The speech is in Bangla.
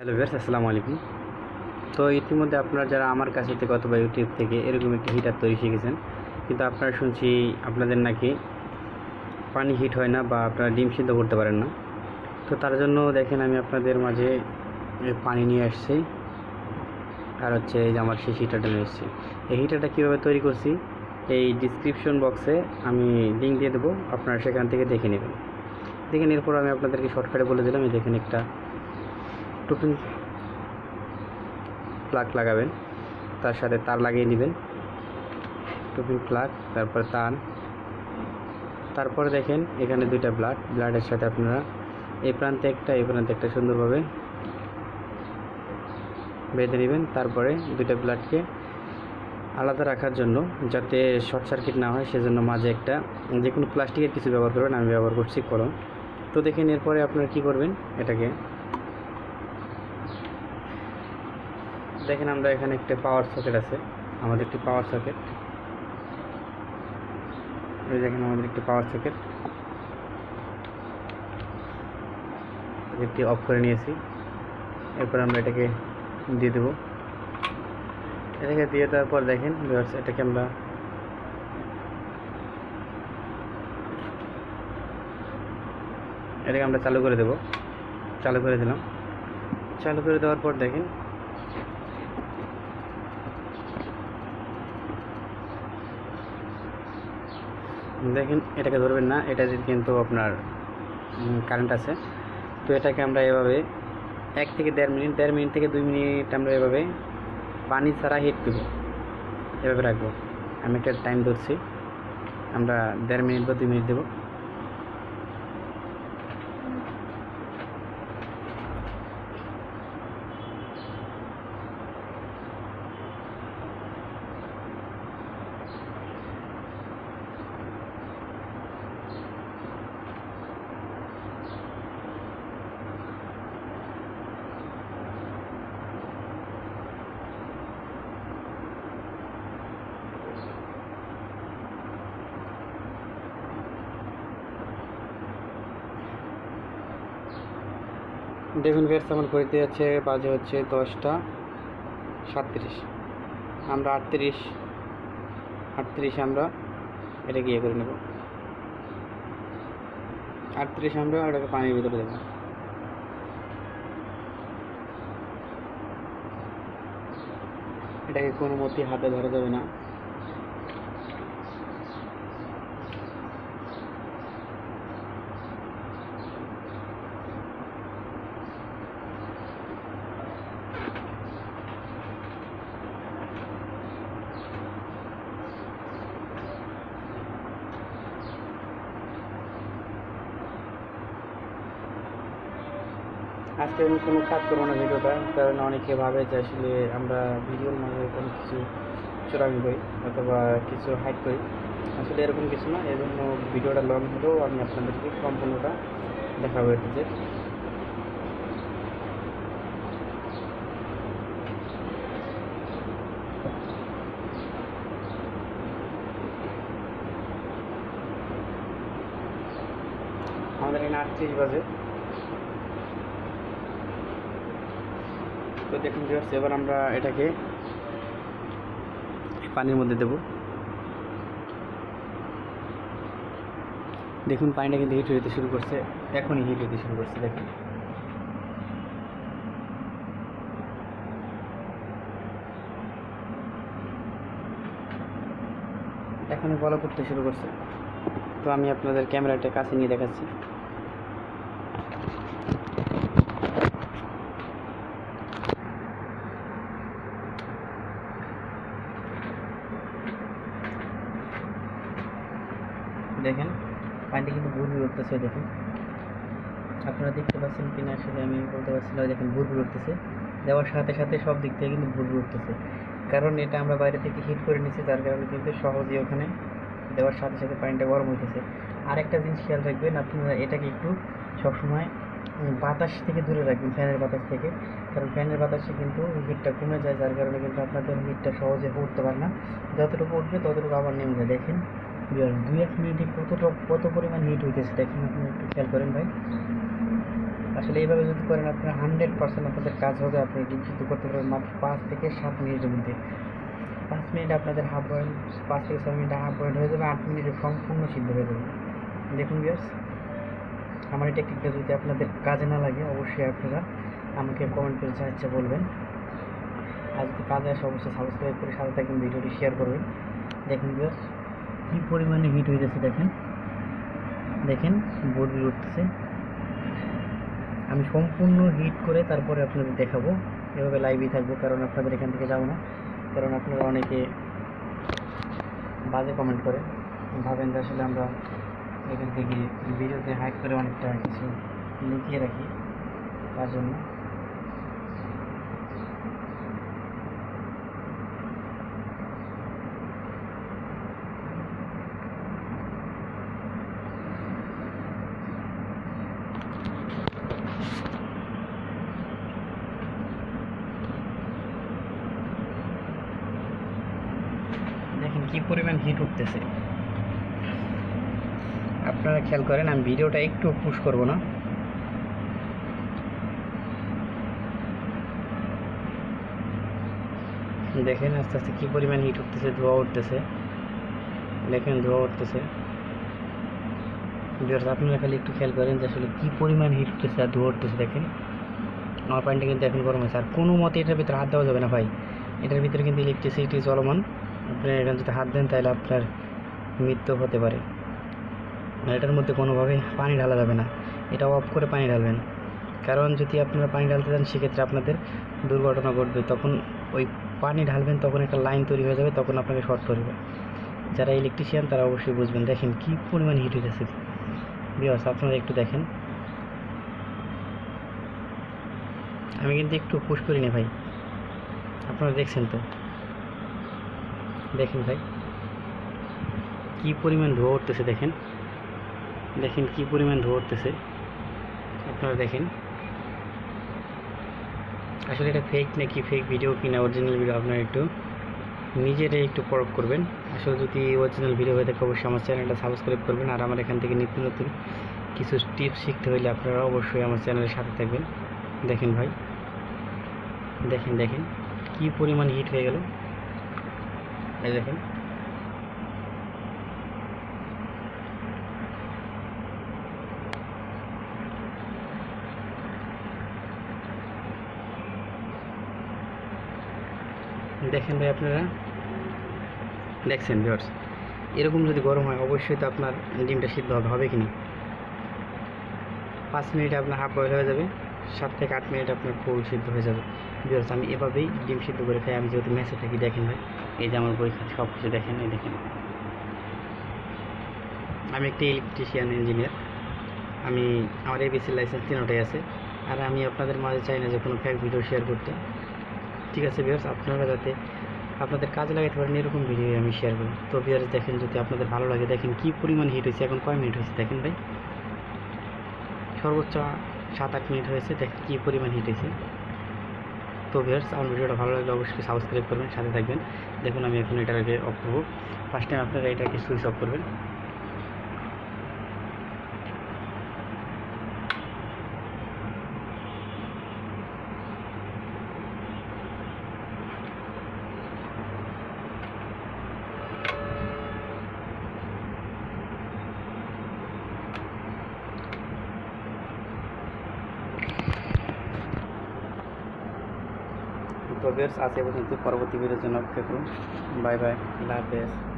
হ্যালো ভিউয়ার্স, আসসালামু আলাইকুম। তো ইতিমধ্যে আপনারা যারা আমার কাছে থেকে অথবা ইউটিউব থেকে এরকম একটি হিটার তৈরি শিখেছেন, কিন্তু আপনারা শুনছি আপনাদের নাকি পানি হিট হয় না বা আপনারা ডিম সিদ্ধ করতে পারেন না। তো তার জন্য দেখেন আমি আপনাদের মাঝে পানি নিয়ে আসছি, আর হচ্ছে এই যে আমার সেই হিটারটা নিয়ে এসেছি এই হিটারটা কীভাবে তৈরি করছি, এই ডিসক্রিপশন বক্সে আমি লিঙ্ক দিয়ে দেবো, আপনারা সেখান থেকে দেখে নেবেন। দেখে নেওয়ার পর আমি আপনাদেরকে শর্টকাটে বলে দিলাম, এই দেখেন একটা টুপিং প্লাগ লাগাবেন। তার সাথে তার লাগিয়ে নেবেন। টুপিং প্লাগ তারপর তার তারপরে দেখেন, এখানে দুইটা ব্লাড ব্লাডের সাথে আপনারা এই প্রান্তে একটা, এই প্রান্তে একটা সুন্দরভাবে বেঁধে নেবেন। তারপরে দুইটা ব্লাডকে আলাদা রাখার জন্য, যাতে শর্ট সার্কিট না হয়, সেজন্য মাঝে একটা যে কোনো প্লাস্টিকের কিছু ব্যবহার করবেন, আমি ব্যবহার করছি কলম। তো দেখেন, এরপরে আপনারা কী করবেন? এটাকে দেখেন আমরা এখানে একটা পাওয়ার সকেট আছে, আমাদের একটি পাওয়ার সকেট দেখেন আমাদের একটি পাওয়ার সকেট একটি অফ করে নিয়েছি। এরপর আমরা এটাকে দিয়ে দেবো। এটাকে দিয়ে দেওয়ার পর দেখেন এটাকে আমরা এটাকে আমরা চালু করে দেব। চালু করে দিলাম। চালু করে দেওয়ার পর দেখেন দেখেন, এটাকে ধরবেন না, এটা কিন্তু আপনার কারেন্ট আছে, তো এটাকে আমরা এভাবে এক থেকে দেড় মিনিট দেড় মিনিট থেকে দুই মিনিট আমরা এভাবে পানি ছাড়া হিট দেবো। এভাবে রাখব। আমি একটা টাইম ধরছি। আমরা দেড় মিনিট বা দুই মিনিট দেবো। দেখুন বেশ আমার ঘড়িতে যাচ্ছে বাজে হচ্ছে দশটা সাতত্রিশ। আমরা আটত্রিশ, আটত্রিশে আমরা এটা গিয়ে করে নেব। আটত্রিশ আমরা ওটাকে পানির ভিতরে দেবো। এটাকে কোনো মতেই হাতে ধরা যাবে না। আজকে আমি কোনো কাজ করব না ভিডিওটা, কারণ অনেকে ভাবে যে আসলে আমরা ভিডিওর মাঝে কোনো কিছু চোরামি করি অথবা কিছু হাইড করি। আসলে এরকম কিছু না, এই ভিডিওটা লং হলেও আমি আপনাদেরকে সম্পূর্ণটা দেখাবো যে আমাদের এখানে আটত্রিশ বাজে। তো দেখুন ভিউয়ার্স এবার আমরা এটাকে পানির মধ্যে দেব। দেখুন, পানিটা কিন্তু হিট হতে শুরু করছে। এখনই হিট হতে শুরু করছে, দেখুন। এখনই বলা করতে শুরু করছে। তো আমি আপনাদের ক্যামেরাটা কাছে নিয়ে দেখাচ্ছি। দেখেন, পানিটা কিন্তু ভুল উঠতেছে, দেখেন। আপনারা দেখতে পাচ্ছেন কিনা আসলে আমি বলতে পারছি না দেখেন ভুল উঠতেছে। দেওয়ার সাথে সাথে সব দিক থেকে কিন্তু ভুল উঠতেছে। কারণ এটা আমরা বাইরে থেকে হিট করে নিচ্ছি যার কারণে কিন্তু সহজেই ওখানে দেওয়ার সাথে সাথে পানিটা গরম হইতেছে। আরেকটা জিনিস খেয়াল রাখবেন, আপনারা এটাকে একটু সবসময় বাতাস থেকে দূরে রাখবেন, ফ্যানের বাতাস থেকে। কারণ ফ্যানের বাতাসে কিন্তু হিটটা কমে যায়, যার কারণে কিন্তু আপনাদের হিটটা সহজে উঠতে পারে না। যতটুকু উঠবে ততটুকু আবার নেমে যায়। দেখেন বিয়ার দুই এক মিনিটে কতটা, কত পরিমাণ হিট হইতেছে দেখেন আপনি একটু খেয়াল করেন ভাই। আসলে এইভাবে যদি করেন, আপনার হান্ড্রেড পার্সেন্ট আপনাদের কাজ হবে, আপনি সিদ্ধ করতে পারবেন মাত্র পাঁচ থেকে সাত মিনিটের মধ্যে। পাঁচ মিনিট আপনাদের হাফ বয়েল পাঁচ থেকে ছয় মিনিট হাফ বয়েল হয়ে যাবে, আট মিনিটে সম্পূর্ণ সিদ্ধ হয়ে যাবে। দেখুন বিয়ার্স আমার এই টেকনিকটা যদি আপনাদের কাজে না লাগে, অবশ্যই আপনারা আমাকে কমেন্ট করে সাহায্য বলবেন। আর যদি কাজে আসে, অবশ্যই সাবস্ক্রাইব করে সাথে থাকবেন ভিডিওটি শেয়ার করবেন। দেখুন বিয়ার্স কী পরিমাণে হিট যাচ্ছে দেখেন? দেখেন বডি উঠতেছে। আমি সম্পূর্ণ হিট করে তারপরে আপনাদের দেখাবো। এভাবে লাইভই থাকব, কারণ আপনাদের এখান থেকে যাব না। কারণ আপনারা অনেকে বাজে কমেন্ট করে। ভাবেন যে আসলে আমরা এখান থেকে ভিডিওতে হাইড করে অনেকটা কিছু লুকিয়ে রাখি। তার জন্য দেখেন কি পরিমাণ হিট উঠতেছে? আপনারা খেয়াল করেন, আমি ভিডিওটা একটু পুশ করব না। দেখেন আস্তে আস্তে কী পরিমাণ হিট উঠতেছে, ধোয়া উঠতেছে। দেখেন ধোয়া উঠতেছে। আপনারা খালি একটু খেয়াল করেন যে আসলে কী পরিমাণ হিট উঠতেছে আর ধোয়া উঠতেছে, দেখেন। আমার পানিটা কিন্তু এখন গরম হয়েছে। আর কোনো মতে এটার ভিতরে হাত দেওয়া যাবে না, ভাই। এটার ভিতরে কিন্তু ইলেকট্রিসিটি চলমান। আপনি এখানে যদি হাত দেন, তাহলে আপনার মৃত্যু হতে পারে। এটার মধ্যে কোনোভাবে পানি ঢালা যাবে না। এটা অফ করে পানি ঢালবেন। কারণ যদি আপনারা পানি ঢালতে চান সেক্ষেত্রে আপনাদের দুর্ঘটনা ঘটবে। তখন ওই পানি ঢালবেন, তখন একটা লাইন তৈরি হয়ে যাবে, তখন আপনাকে শর্ট করবে। যারা ইলেকট্রিশিয়ান তারা অবশ্যই বুঝবেন, দেখেন কী পরিমাণ হিট হয়েছে বিয়াস আপনারা একটু দেখেন। আমি কিন্তু একটু পুশ করি না ভাই। আপনারা দেখছেন তো? দেখেন ভাই। কি পরিমাণ ধোয়া উঠতেছে দেখেন। দেখেন কি পরিমাণ ধোয়া উঠতেছে। আপনারা দেখেন। আসলে এটা ফেক নাকি ফেক ভিডিও কিনা অরিজিনাল ভিডিও আপনারা একটু নিজেরাই একটু পরখ করবেন। আসলে যদি অরিজিনাল ভিডিও হয়ে থাকে, অবশ্যই আমার চ্যানেলটা সাবস্ক্রাইব করবেন। আর আমার এখান থেকে নিত্য নতুন কিছু টিপস শিখতে হলে আপনারা অবশ্যই আমার চ্যানেলের সাথে থাকবেন। দেখেন ভাই। দেখেন দেখেন। কি পরিমাণ হিট হয়ে গেল। এই দেখেন। দেখেন ভাই আপনারা? দেখছেন ভিউয়ার্স এরকম যদি গরম হয়, অবশ্যই তো আপনার ডিমটা সিদ্ধ হবে হবে কি না পাঁচ মিনিটে আপনার হাফ বয়েল হয়ে যাবে। সাত থেকে আট মিনিট আপনার ফুল সিদ্ধ হয়ে যাবে। ভিউয়ার্স আমি এভাবেই ডিম সিদ্ধ করে খাই। আমি যেহেতু মেসে থাকি দেখেন ভাই? এই যে আমার বই সব কিছু দেখেন, এই দেখেন। আমি একটি ইলেকট্রিশিয়ান ইঞ্জিনিয়ার আমি, আমার এবিসি লাইসেন্স তিনটাই আছে। আর আমি আপনাদের মাঝে চাই না যে কোনো ফ্যাক ভিডিও শেয়ার করতে। ঠিক আছে ভিউয়ার্স আপনারা যাতে আপনাদের কাজে লাগাতে পারেন, এরকম ভিডিও আমি শেয়ার করি তো ভিউয়ার্স দেখেন যদি আপনাদের ভালো লাগে, দেখেন কী পরিমাণ হিট হয়েছে এখন কয় মিনিট হয়েছে দেখেন ভাই? সর্বোচ্চ সাত আট মিনিট হয়েছে দেখেন কী পরিমাণ হিট হয়েছে। তো ভিউয়ার্স আমার ভিডিওটা ভালো লাগলে অবশ্যই সাবস্ক্রাইব করবেন, সাথে থাকবেন। দেখুন আমি এখন এটাকে অফ করব। ফার্স্ট টাইম আপনারা এটাকে সুইচ অফ করবেন। আজ এ পর্যন্ত পরবর্তী ভিডিওর জন্য অপেক্ষা করুন। Bye bye. আল্লাহ হাফেজ।